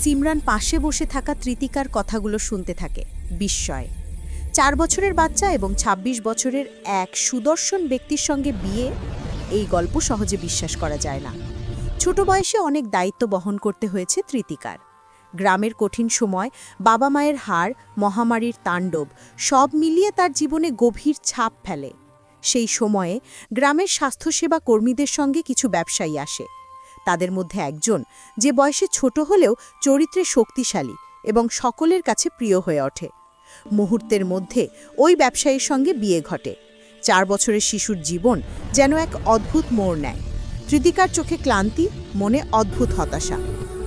সিমরান পাশে বসে থাকা তৃতিকার কথাগুলো শুনতে থাকে। বিস্ময়। চার বছরের বাচ্চা এবং ২৬ বছরের এক সুদর্শন ব্যক্তির সঙ্গে বিয়ে, এই গল্প সহজে বিশ্বাস করা যায় না। ছোট বয়সে অনেক দায়িত্ব বহন করতে হয়েছে তৃতিকার। গ্রামের কঠিন সময়, বাবা মায়ের হার, মহামারীর তাণ্ডব, সব মিলিয়ে তার জীবনে গভীর ছাপ ফেলে। সেই সময়ে গ্রামের স্বাস্থ্যসেবা কর্মীদের সঙ্গে কিছু ব্যবসায়ী আসে। তাদের মধ্যে একজন, যে বয়সে ছোট হলেও চরিত্রে শক্তিশালী এবং সকলের কাছে প্রিয় হয়ে ওঠে। মুহূর্তের মধ্যে ওই ব্যবসায়ীর সঙ্গে বিয়ে ঘটে। চার বছরের শিশুর জীবন যেন এক অদ্ভুত মোড় নেয়। তৃতিকার চোখে ক্লান্তি, মনে অদ্ভুত হতাশা।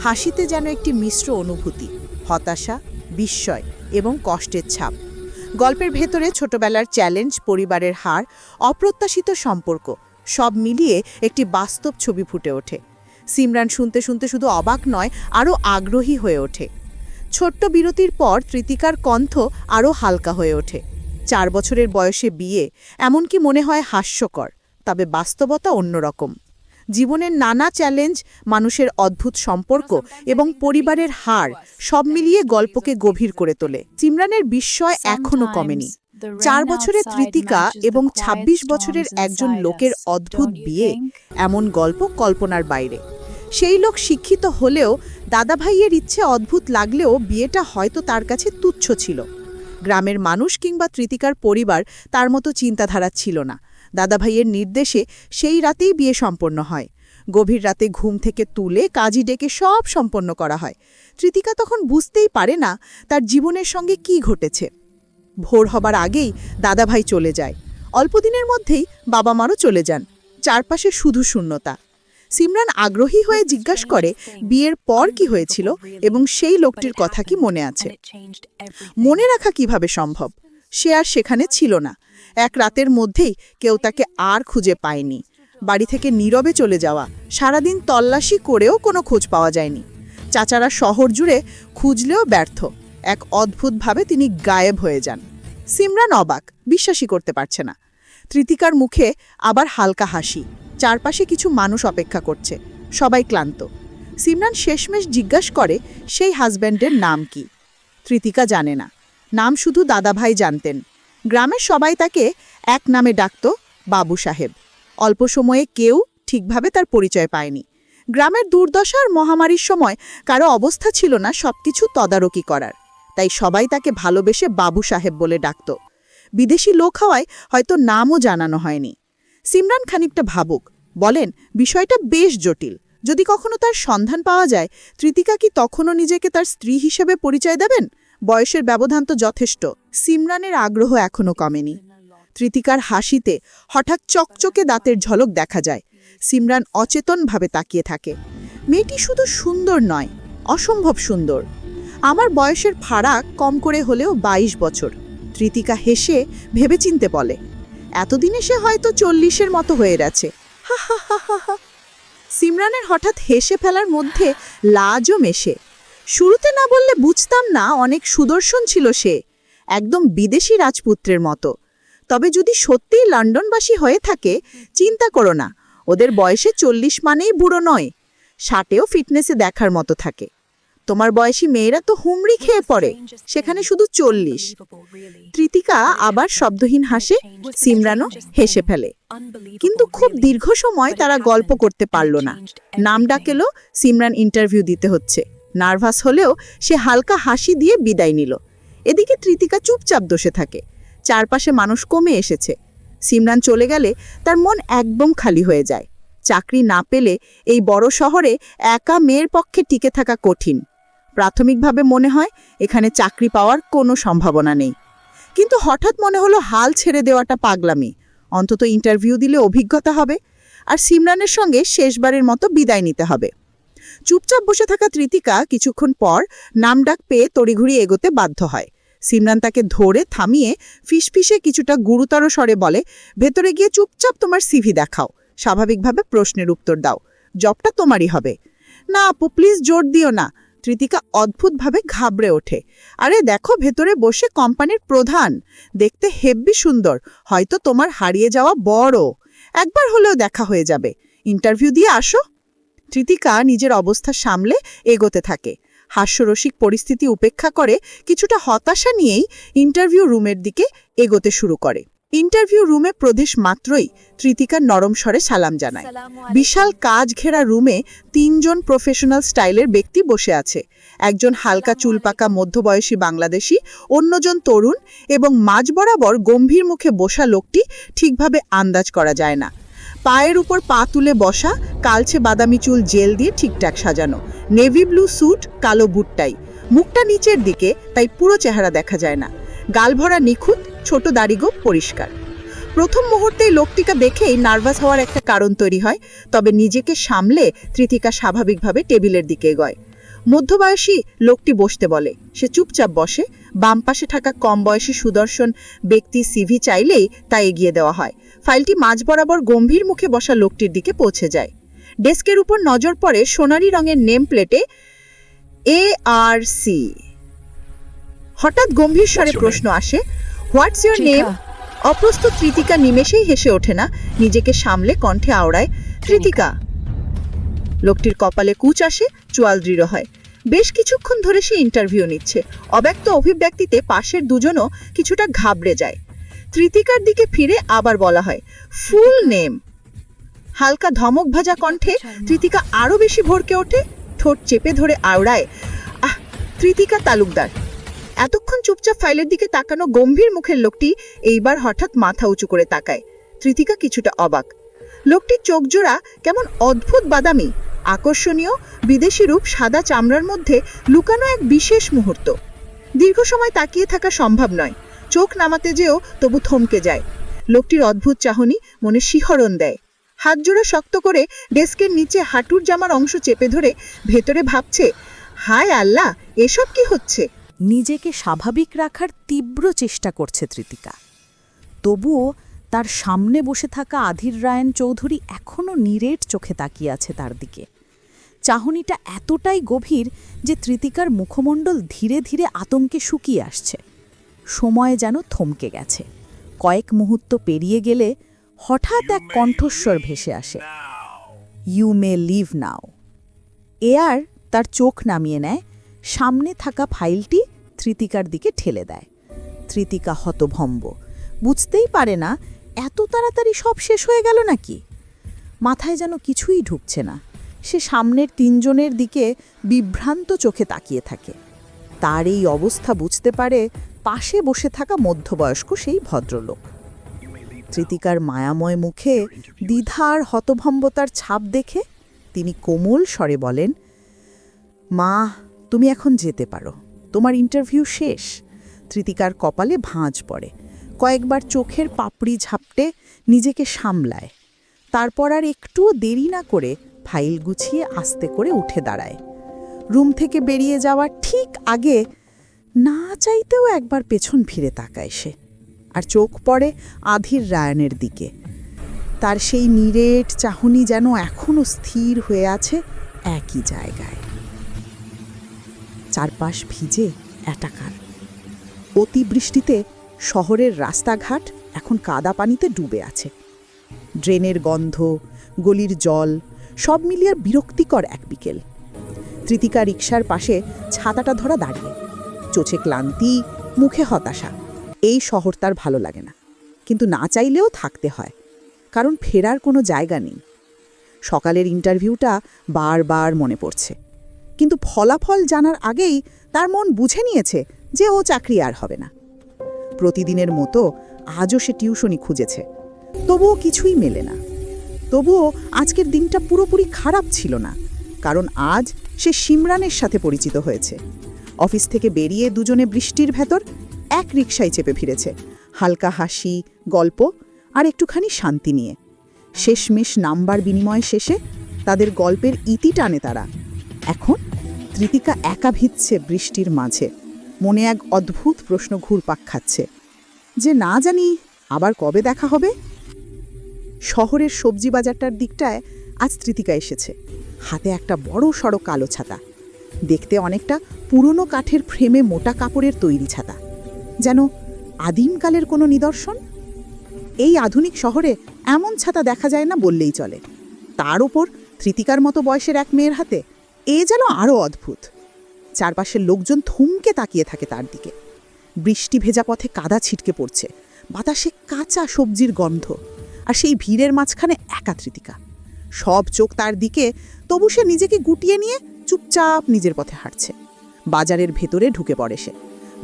হাসিতে যেন একটি মিশ্র অনুভূতি, হতাশা, বিস্ময় এবং কষ্টের ছাপ। গল্পের ভেতরে ছোটবেলার চ্যালেঞ্জ, পরিবারের হার, অপ্রত্যাশিত সম্পর্ক সব মিলিয়ে একটি বাস্তব ছবি ফুটে ওঠে। সিমরান শুনতে শুনতে শুধু অবাক নয়, আরও আগ্রহী হয়ে ওঠে। ছোট্ট বিরতির পর তৃতিকার কণ্ঠ আরও হালকা হয়ে ওঠে। চার বছরের বয়সে বিয়ে, এমনকি মনে হয় হাস্যকর, তবে বাস্তবতা অন্যরকম। জীবনের নানা চ্যালেঞ্জ, মানুষের অদ্ভুত সম্পর্ক এবং পরিবারের হার সব মিলিয়ে গল্পকে গভীর করে তোলে। সিমরানের বিস্ময় এখনও কমেনি। চার বছরের তৃতিকা এবং ২৬ বছরের একজন লোকের অদ্ভুত বিয়ে এমন গল্প কল্পনার বাইরে। সেই লোক শিক্ষিত হলেও দাদাভাইয়ের ইচ্ছে অদ্ভুত লাগলেও বিয়েটা হয়তো তার কাছে তুচ্ছ ছিল। গ্রামের মানুষ কিংবা তৃতিকার পরিবার তার মতো চিন্তাধারা ছিল না। দাদাভাইয়ের নির্দেশে সেই রাতেই বিয়ে সম্পন্ন হয়। গভীর রাতে ঘুম থেকে তুলে কাজী ডেকে সব সম্পন্ন করা হয়। তৃতিকা তখন বুঝতেই পারে না তার জীবনের সঙ্গে কি ঘটেছে। ভোর হবার আগেই দাদাভাই চলে যায়। অল্পদিনের মধ্যেই বাবা মারও চলে যান। চারপাশে শুধু শূন্যতা। সিমরান আগ্রহী হয়ে জিজ্ঞাসা করে, বিয়ের পর কি হয়েছিল এবং সেই লোকটির কথা কি মনে আছে? মনে রাখা কীভাবে সম্ভব? সে আর সেখানে ছিল না। এক রাতের মধ্যেই কেউ তাকে আর খুঁজে পায়নি। বাড়ি থেকে নীরবে চলে যাওয়া, সারাদিন তল্লাশি করেও কোনো খোঁজ পাওয়া যায়নি। চাচারা শহর জুড়ে খুঁজলেও ব্যর্থ। এক অদ্ভুতভাবে তিনি গায়েব হয়ে যান। সিমরান অবাক, বিশ্বাসই করতে পারছে না। তৃতিকার মুখে আবার হালকা হাসি। চারপাশে কিছু মানুষ অপেক্ষা করছে। সবাই ক্লান্ত। সিমরান শেষমেশ জিজ্ঞাসা করে, সেই হাজব্যান্ডের নাম কি? তৃতিকা জানে না। নাম শুধু দাদাভাই জানতেন। গ্রামের সবাই তাকে এক নামে ডাকত বাবু সাহেব। অল্প সময়ে কেউ ঠিকভাবে তার পরিচয় পায়নি। গ্রামের দুর্দশা আর মহামারীর সময় কারও অবস্থা ছিল না, সবকিছু তদারকি করার। তাই সবাই তাকে ভালোবেসে বাবু সাহেব বলে ডাকত। বিদেশি লোক হওয়ায় হয়তো নামও জানানো হয়নি। সিমরান খানিকটা ভাবুক, বলেন, বিষয়টা বেশ জটিল। যদি কখনো তার সন্ধান পাওয়া যায়, তৃতিকা কি তখনও নিজেকে তার স্ত্রী হিসেবে পরিচয় দেবেন? বয়সের ব্যবধান তো যথেষ্ট। সিমরানের আগ্রহ এখনও কমেনি। তৃতিকার হাসিতে হঠাৎ চকচকে দাঁতের ঝলক দেখা যায়। সিমরান অচেতনভাবে তাকিয়ে থাকে। মেয়েটি শুধু সুন্দর নয়, অসম্ভব সুন্দর। আমার বয়সের ফারাক কম করে হলেও ২২ বছর। তৃতিকা হেসে ভেবেচিন্তে বলে, এতদিনে সে হয়তো চল্লিশের মতো হয়ে গেছে। হা হা হা হা হা। সিমরানের হঠাৎ হেসে ফেলার মধ্যে লাজও মেশে। শুরুতে না বললে বুঝতাম না অনেক সুদর্শন ছিল সে, একদম বিদেশি রাজপুত্রের মতো। তবে যদি সত্যিই লন্ডনবাসী হয়ে থাকে, চিন্তা করো না, ওদের বয়সে চল্লিশ মানেই বুড়ো নয়। ষাটেও ফিটনেসে দেখার মতো থাকে। তোমার বয়সী মেয়েরা তো হুমড়ি খেয়ে পড়ে। সেখানে শুধু চল্লিশ। তৃতিকা আবার শব্দহীন হাসে, সিমরানও হেসে ফেলে। কিন্তু খুব দীর্ঘ সময় তারা গল্প করতে পারল না। নাম ডাকেলো, সিমরান ইন্টারভিউ দিতে হচ্ছে। নার্ভাস হলেও সে হালকা হাসি দিয়ে বিদায় নিল। এদিকে তৃতিকা চুপচাপ দোষে থাকে। চারপাশে মানুষ কমে এসেছে। সিমরান চলে গেলে তার মন একদম খালি হয়ে যায়। চাকরি না পেলে এই বড় শহরে একা মেয়ের পক্ষে টিকে থাকা কঠিন। প্রাথমিকভাবে মনে হয় এখানে চাকরি পাওয়ার কোনো সম্ভাবনা নেই। কিন্তু হঠাৎ মনে হলো হাল ছেড়ে দেওয়াটা পাগলামি। অন্তত ইন্টারভিউ দিলে অভিজ্ঞতা হবে আর সিমরানের সঙ্গে শেষবারের মতো বিদায় নিতে হবে। চুপচাপ বসে থাকা তৃতিকা কিছুক্ষণ পর নামডাক পেয়ে তড়িঘড়ি এগোতে বাধ্য হয়। সিমরান তাকে ধরে থামিয়ে ফিসফিসে কিছুটা গুরুতর স্বরে বলে, ভেতরে গিয়ে চুপচাপ তোমার সিভি দেখাও। স্বাভাবিকভাবে প্রশ্নের উত্তর দাও। জবটা তোমারই হবে। না আপু, প্লিজ জোর দিও না। তৃতিকা অদ্ভুতভাবে ঘাবড়ে ওঠে। আরে দেখো ভেতরে বসে কোম্পানির প্রধান। দেখতে হেব্বি সুন্দর। হয়তো তোমার হারিয়ে যাওয়া বড়। একবার হলেও দেখা হয়ে যাবে। ইন্টারভিউ দিয়ে আসো। তৃতিকা নিজের অবস্থা সামলে এগোতে থাকে। হাস্যরসিক পরিস্থিতি উপেক্ষা করে কিছুটা হতাশা নিয়েই ইন্টারভিউ রুমের দিকে এগোতে শুরু করে। ইন্টারভিউ রুমে প্রদেশ মাত্রই তৃতিকার নরম স্বরে সালাম জানায়। বিশাল কাজ ঘেরা রুমে তিনজন প্রফেশনাল স্টাইলের ব্যক্তি বসে আছে। একজন হালকা চুলপাকা মধ্যবয়সী বাংলাদেশি অন্যজন তরুণ এবং মাঝ বরাবর গম্ভীর মুখে বসা লোকটি ঠিকভাবে আন্দাজ করা যায় না। পায়ের উপর পা তুলে বসা কালছে বাদামি চুল জেল দিয়ে ঠিকঠাক সাজানো। নেভি ব্লু স্যুট কালো বুটটাই। মুখটা নিচের দিকে তাই পুরো চেহারা দেখা যায় না। গালভরা নিখুঁত ছোট দাড়িগোপ পরিষ্কার। প্রথম মুহূর্তেই লোকটিকা দেখেই নার্ভাস হওয়ার একটা কারণ তৈরি হয় তবে নিজেকে সামলে তৃতিকা স্বাভাবিকভাবে টেবিলের দিকে এগোয়। মধ্যবয়সী লোকটি বসতে বলে সে চুপচাপ বসে বাম পাশে থাকা কম বয়সী সুদর্শন ব্যক্তি সিভি চাইলেই তা এগিয়ে দেওয়া হয়। ফাইলটি মাঝ বরাবর গম্ভীর মুখে বসা লোকটির দিকে পৌঁছে যায়। ডেস্কের উপর নজর পড়ে সোনালী রঙের নেম প্লেটে এ আর সি। হঠাৎ গম্ভীর স্বরে প্রশ্ন আসে হোয়াটস ইউর নেম অপ্রস্তুত তৃতিকা নিমেষেই হেসে ওঠে না। নিজেকে সামলে কণ্ঠে আওড়ায় তৃতিকা লোকটির কপালে কুচ আসে চোয়াল দৃঢ় হয়। বেশ কিছুক্ষণ ধরে সে ইন্টারভিউ নিচ্ছে। অব্যক্ত অভিব্যক্তিতে পাশের দুজনও কিছুটা ঘাবড়ে যায়। তৃতিকার দিকে ফিরে আবার বলা হয় ফুল নেম। হালকা ধমক ভাজা কণ্ঠে তৃতিকা আরও বেশি ভরকে ওঠে ঠোঁট চেপে ধরে আওড়ায় আহ তৃতিকা তালুকদার। এতক্ষণ চুপচাপ ফাইলের দিকে তাকানো গম্ভীর মুখের লোকটি এইবার হঠাৎ মাথা উঁচু করে তাকায়। তৃতিকা কিছুটা অবাক। লোকটির চোখ জোড়া কেমন অদ্ভুত বাদামি, আকর্ষণীয়, বিদেশি রূপ সাদা চামড়ার মধ্যে লুকানো এক বিশেষ মুহূর্ত। দীর্ঘ সময় তাকিয়ে থাকা সম্ভব নয়। চোখ নামাতে যেও তবু থমকে যায়। লোকটির অদ্ভুত চাহনি মনে শিহরণ দেয়। হাত জোড়া শক্ত করে ডেস্কের নিচে হাঁটুর জামার অংশ চেপে ধরে ভেতরে ভাবছে, হায় আল্লাহ, এসব কি হচ্ছে? নিজেকে স্বাভাবিক রাখার তীব্র চেষ্টা করছে তৃতিকা। তবুও তার সামনে বসে থাকা আধির রায়ন চৌধুরী এখনও নিরেট চোখে তাকিয়ে আছে তার দিকে। চাহনিটা এতটাই গভীর যে তৃতিকার মুখমণ্ডল ধীরে ধীরে আতঙ্কে শুকিয়ে আসছে। সময় যেন থমকে গেছে। কয়েক মুহূর্ত পেরিয়ে গেলে হঠাৎ এক কণ্ঠস্বর ভেসে আসে। ইউ মে লিভ নাও এয়ার তার চোখ নামিয়ে নেয় সামনে থাকা ফাইলটি তৃতিকার দিকে ঠেলে দেয়। তৃতিকা হতভম্ব। বুঝতেই পারে না, এত তাড়াতাড়ি সব শেষ হয়ে গেল নাকি? মাথায় যেন কিছুই ঢুকছে না। সে সামনের তিনজনের দিকে বিভ্রান্ত চোখে তাকিয়ে থাকে। তার এই অবস্থা বুঝতে পারে পাশে বসে থাকা মধ্যবয়স্ক সেই ভদ্রলোক। তৃতিকার মায়াময় মুখে দ্বিধার হতভম্বতার ছাপ দেখে তিনি কোমল স্বরে বলেন, মা তুমি এখন যেতে পারো। তোমার ইন্টারভিউ শেষ। তৃতিকার কপালে ভাঁজ পড়ে। কয়েকবার চোখের পাপড়ি ঝাপটে নিজেকে সামলায়। তারপর আর একটুও দেরি না করে ফাইল গুছিয়ে আস্তে করে উঠে দাঁড়ায়। রুম থেকে বেরিয়ে যাওয়ার ঠিক আগে না চাইতেও একবার পেছন ফিরে তাকায় সে। আর চোখ পড়ে আধির রায়নের দিকে। তার সেই নিরেট চাহনি যেন এখনও স্থির হয়ে আছে একই জায়গায়। চারপাশ ভিজে এটাকার অতিবৃষ্টিতে শহরের রাস্তাঘাট এখন কাদা পানিতে ডুবে আছে। ড্রেনের গন্ধ, গলির জল, সব মিলিয়ে বিরক্তিকর এক বিকেল। তৃতিকা রিক্সার পাশে ছাতাটা ধরা দাঁড়িয়ে। চোছে ক্লান্তি, মুখে হতাশা। এই শহর তার ভালো লাগে না। কিন্তু না চাইলেও থাকতে হয়। কারণ ফেরার কোনো জায়গা নেই। সকালের ইন্টারভিউটা বারবার মনে পড়ছে। কিন্তু ফলাফল জানার আগেই তার মন বুঝে নিয়েছে যে ও চাকরি আর হবে না। প্রতিদিনের মতো আজও সে টিউশনি খুঁজেছে। তবুও কিছুই মেলে না। তবুও আজকের দিনটা পুরোপুরি খারাপ ছিল না, কারণ আজ সে সিমরানের সাথে পরিচিত হয়েছে। অফিস থেকে বেরিয়ে দুজনে বৃষ্টির ভেতর এক রিকশায় চেপে ফিরেছে। হালকা হাসি, গল্প আর একটুখানি শান্তি নিয়ে। শেষমেশ নাম্বার বিনিময় শেষে তাদের গল্পের ইতি টানে তারা। এখন তৃতিকা একা ভিজছে বৃষ্টির মাঝে। মনে এক অদ্ভুত প্রশ্ন ঘুরপাক খাচ্ছে। যে না জানি, আবার কবে দেখা হবে? শহরের সবজি বাজারটার দিকটায় আজ তৃতিকা এসেছে। হাতে একটা বড় সড়ো কালো ছাতা। দেখতে অনেকটা পুরনো কাঠের ফ্রেমে মোটা কাপড়ের তৈরি ছাতা। যেন আদিমকালের কোনো নিদর্শন? এই আধুনিক শহরে এমন ছাতা দেখা যায় না বললেই চলে। তার ওপর তৃতিকার মতো বয়সের এক মেয়ের হাতে এ যেন আরও অদ্ভুত। চারপাশের লোকজন থমকে তাকিয়ে থাকে তার দিকে। বৃষ্টি ভেজা পথে কাদা ছিটকে পড়ছে। বাতাসে কাঁচা সবজির গন্ধ। আর সেই ভিড়ের মাঝখানে একা তৃতিকা সব চোখ তার দিকে, তবু সে নিজেকে গুটিয়ে নিয়ে চুপচাপ নিজের পথে হাঁটছে। বাজারের ভেতরে ঢুকে পড়ে সে।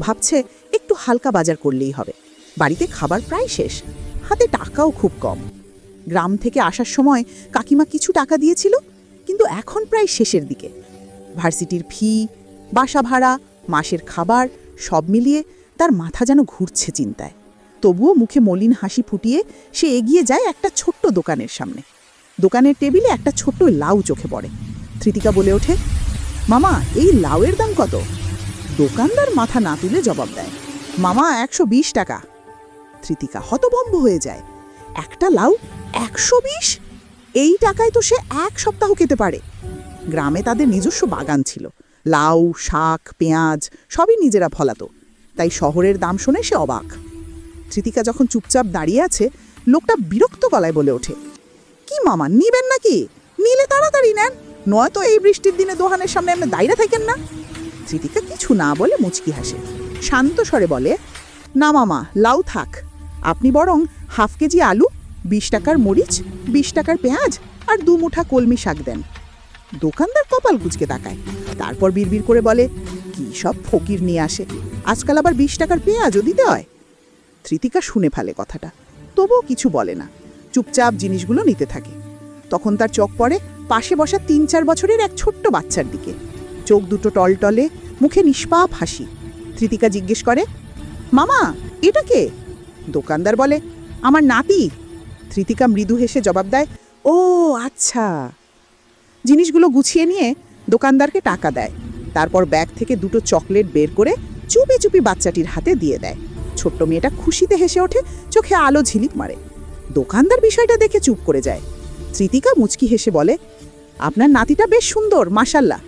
ভাবছে, একটু হালকা বাজার করলেই হবে। বাড়িতে খাবার প্রায় শেষ। হাতে টাকাও খুব কম। গ্রাম থেকে আসার সময় কাকিমা কিছু টাকা দিয়েছিল। কিন্তু এখন প্রায় শেষের দিকে। ভার্সিটির ফি, বাসা ভাড়া, মাসের খাবার সব মিলিয়ে তার মাথা যেন ঘুরছে চিন্তায়। তবুও মুখে মলিন হাসি ফুটিয়ে সে এগিয়ে যায় একটা ছোট্ট দোকানের সামনে। দোকানের টেবিলে একটা ছোট্ট লাউ চোখে পড়ে। ধৃতিকা বলে ওঠে, মামা, এই লাউয়ের দাম কত? দোকানদার মাথা না তুলে জবাব দেয়, মামা, একশো বিশ টাকা। ধৃতিকা হতভম্ব হয়ে যায়, একটা লাউ একশো বিশ? এই টাকায় তো সে এক সপ্তাহ খেতে পারে। গ্রামে তাদের নিজস্ব বাগান ছিল। লাউ, শাক, পেঁয়াজ সবই নিজেরা ফলাতো। তাই শহরের দাম শুনে সে অবাক। ধৃতিকা যখন চুপচাপ দাঁড়িয়ে আছে, লোকটা বিরক্ত গলায় বলে ওঠে, কি মামা, নিবেন নাকি? নিলে তাড়াতাড়ি নেন। নয়তো এই বৃষ্টির দিনে দোহানের সামনে আপনি দাঁড়িয়ে থাকেন না? ধৃতিকা কিছু না বলে মুচকি হাসে। শান্ত স্বরে বলে, না মামা, লাউ থাক। আপনি বরং হাফ কেজি আলু বিশ টাকার মরিচ, বিশ টাকার পেঁয়াজ আর দু মুঠা কলমি শাক দেন। দোকানদার কপাল কুচকে তাকায়। তারপর বিড়বিড় করে বলে, কি সব ফকির নিয়ে আসে? আজকাল আবার বিশ টাকার পেঁয়াজও দিতে হয়? তৃতিকা শুনে ফেলে কথাটা। তবুও কিছু বলে না। চুপচাপ জিনিসগুলো নিতে থাকে। তখন তার চোখ পড়ে পাশে বসা তিন চার বছরের এক ছোট্ট বাচ্চার দিকে। চোখ দুটো টলটলে, মুখে নিষ্পাপ হাসি। তৃতিকা জিজ্ঞেস করে, মামা, এটা কে? দোকানদার বলে, আমার নাতি। ধৃতিকা মৃদু হেসে জবাব দেয়, ও আচ্ছা। জিনিসগুলো গুছিয়ে নিয়ে দোকানদারকে টাকা দেয়। তারপর ব্যাগ থেকে দুটো চকলেট বের করে চুপি চুপি বাচ্চাটির হাতে দিয়ে দেয়। ছোট্ট মেয়েটা খুশিতে হেসে ওঠে, চোখে আলো ঝিলিক মারে। দোকানদার বিষয়টা দেখে চুপ করে যায়। তৃতিকা মুচকি হেসে বলে, আপনার নাতিটা বেশ সুন্দর মাসাল্লাহ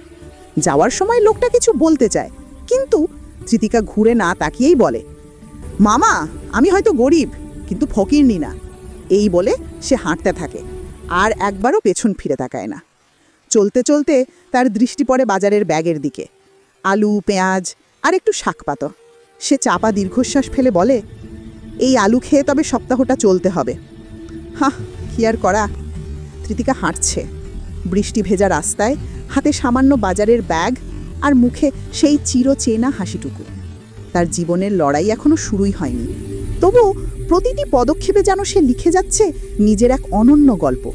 যাওয়ার সময় লোকটা কিছু বলতে চায়, কিন্তু তৃতিকা ঘুরে না তাকিয়েই বলে, মামা, আমি হয়তো গরিব, কিন্তু ফকিরনি না। এই বলে সে হাঁটতে থাকে আর একবারও পেছন ফিরে তাকায় না। চলতে চলতে তার দৃষ্টি পড়ে বাজারের ব্যাগের দিকে। আলু, পেঁয়াজ আর একটু শাকপাতো সে চাপা দীর্ঘশ্বাস ফেলে বলে, এই আলু খেয়ে তবে সপ্তাহটা চলতে হবে। হাহ, কি আর করা? তৃতিকা হাঁটছে। বৃষ্টি ভেজা রাস্তায় হাতে সামান্য বাজারের ব্যাগ আর মুখে সেই চিরচেনা হাসিটুকু। তার জীবনের লড়াই এখনও শুরুই হয়নি। তবু প্রতিটি পদক্ষেপে যেন সে লিখে যাচ্ছে নিজের এক অনন্য গল্প।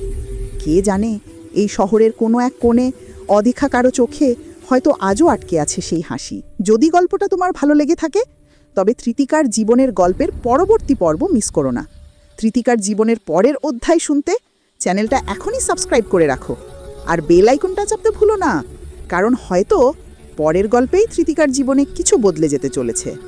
কে জানে এই শহরের কোনো এক কোণে অদেখা কারও চোখে হয়তো আজও আটকে আছে সেই হাসি। যদি গল্পটা তোমার ভালো লেগে থাকে, তবে তৃতিকার জীবনের গল্পের পরবর্তী পর্ব মিস করো না। তৃতিকার জীবনের পরের অধ্যায় শুনতে চ্যানেলটা এখনই সাবস্ক্রাইব করে রাখো। আর বেল আইকনটা চাপতে ভুলো না, কারণ হয়তো পরের গল্পেই তৃতিকার জীবনে কিছু বদলে যেতে চলেছে।